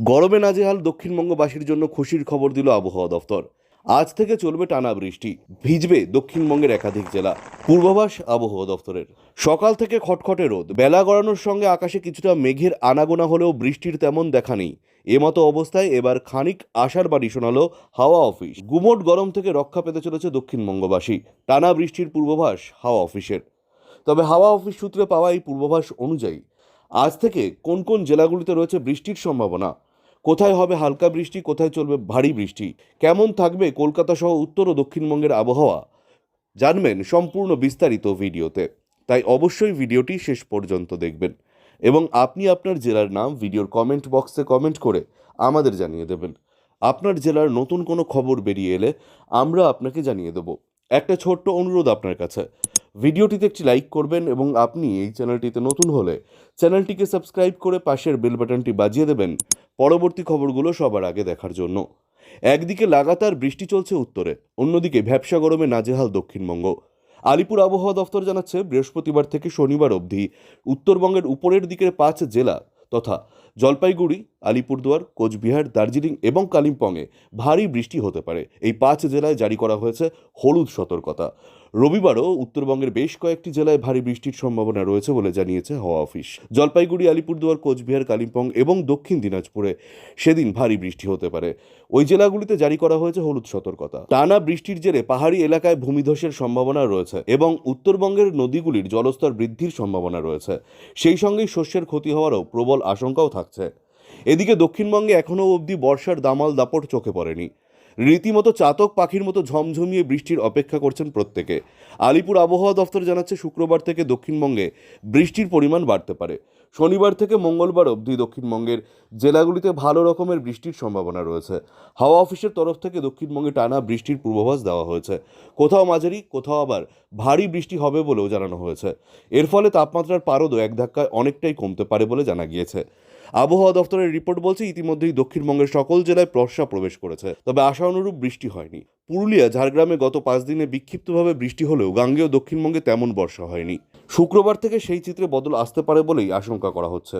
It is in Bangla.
গরমে নাজেহাল দক্ষিণবঙ্গবাসীর জন্য খুশির খবর দিল আবহাওয়া দফতর। আজ থেকে চলবে টানা বৃষ্টি, ভিজবে দক্ষিণবঙ্গের একাধিক জেলা। পূর্বাভাস আবহাওয়া দফতরের। সকাল থেকে খটখটে রোদ। বেলা গড়ানোর সঙ্গে আকাশে কিছুটা মেঘের আনাগোনা হলেও বৃষ্টির তেমন দেখা নেই। এমতো অবস্থায় এবার খানিক আশার বাড়ি শোনালো হাওয়া অফিস। গুমোট গরম থেকে রক্ষা পেতে চলেছে দক্ষিণবঙ্গবাসী। টানা বৃষ্টির পূর্বাভাস হাওয়া অফিসের। তবে হাওয়া অফিস সূত্রে পাওয়া এই পূর্বাভাস অনুযায়ী, আজ থেকে কোন কোন জেলাগুলিতে রয়েছে বৃষ্টির সম্ভাবনা? কোথায় হবে হালকা বৃষ্টি, কোথায় চলবে ভারী বৃষ্টি? কেমন থাকবে কলকাতা সহ উত্তর ও দক্ষিণবঙ্গের আবহাওয়া? জানবেন সম্পূর্ণ বিস্তারিত ভিডিওতে। তাই অবশ্যই ভিডিওটি শেষ পর্যন্ত দেখবেন এবং আপনি আপনার জেলার নাম ভিডিওর কমেন্ট বক্সে কমেন্ট করে আমাদের জানিয়ে দেবেন। আপনার জেলার নতুন কোনো খবর বেরিয়ে এলে আমরা আপনাকে জানিয়ে দেব। একটা ছোট্ট অনুরোধ আপনার কাছে। ভিডিওটিতে একটি লাইক করবেন এবং আপনি এই চ্যানেলটিতে নতুন হলে চ্যানেলটিকে সাবস্ক্রাইব করে পাশের বেল বাটনটি বাজিয়ে দেবেন পরবর্তী খবরগুলো সবার আগে দেখার জন্য। একদিকে লাগাতার বৃষ্টি চলছে উত্তরে, অন্যদিকে ভ্যাবসা গরমে নাজেহাল দক্ষিণবঙ্গ। আলিপুর আবহাওয়া দফতর জানাচ্ছে, বৃহস্পতিবার থেকে শনিবার অবধি উত্তরবঙ্গের উপরের দিকের পাঁচ জেলা তথা জলপাইগুড়ি, আলিপুরদুয়ার, কোচবিহার, দার্জিলিং এবং কালিম্পংয়ে ভারী বৃষ্টি হতে পারে। এই পাঁচ জেলায় জারি করা হয়েছে হলুদ সতর্কতা। রবিবারও উত্তরবঙ্গের বেশ কয়েকটি জেলায় ভারী বৃষ্টির সম্ভাবনা রয়েছে বলে জানিয়েছে হাওয়া অফিস। জলপাইগুড়ি, আলিপুরদুয়ার, কোচবিহার, কালিম্পং এবং দক্ষিণ দিনাজপুরে সেদিন ভারী বৃষ্টি হতে পারে। ওই জেলাগুলিতে জারি করা হয়েছে হলুদ সতর্কতা। টানা বৃষ্টির জেরে পাহাড়ি এলাকায় ভূমিধসের সম্ভাবনা রয়েছে এবং উত্তরবঙ্গের নদীগুলির জলস্তর বৃদ্ধির সম্ভাবনা রয়েছে। সেই সঙ্গেই শস্যের ক্ষতি হওয়ারও প্রবল আশঙ্কাও থাকছে। এদিকে দক্ষিণবঙ্গে এখনও অবধি বর্ষার দামাল দাপট চোখে পড়েনি। রীতিমতো চাতক পাখির মতো ঝমঝমিয়ে বৃষ্টির অপেক্ষা করছেন প্রত্যেকে। আলিপুর আবহাওয়া দফতর জানাচ্ছে, শুক্রবার থেকে দক্ষিণবঙ্গে বৃষ্টির পরিমাণ বাড়তে পারে। শনিবার থেকে মঙ্গলবার অবধি দক্ষিণবঙ্গের জেলাগুলিতে ভালো রকমের বৃষ্টির সম্ভাবনা রয়েছে। হাওয়া অফিসের তরফ থেকে দক্ষিণবঙ্গে টানা বৃষ্টির পূর্বাভাস দেওয়া হয়েছে। কোথাও মাঝারি, কোথাও আবার ভারী বৃষ্টি হবে বলেও জানানো হয়েছে। এর ফলে তাপমাত্রার পারদও এক ধাক্কায় অনেকটাই কমতে পারে বলে জানা গিয়েছে। আবহাওয়া দফতরের রিপোর্ট বলছে, ইতিমধ্যেই দক্ষিণবঙ্গের সকল জেলায় বর্ষা প্রবেশ করেছে। তবে আশা অনুরূপ বৃষ্টি হয়নি। পুরুলিয়া, ঝাড়গ্রামে গত পাঁচ দিনে বিক্ষিপ্তভাবে বৃষ্টি হলেও গাঙ্গেয় দক্ষিণবঙ্গে তেমন বর্ষা হয়নি। শুক্রবার থেকে সেই চিত্রে বদল আসতে পারে বলেই আশঙ্কা করা হচ্ছে।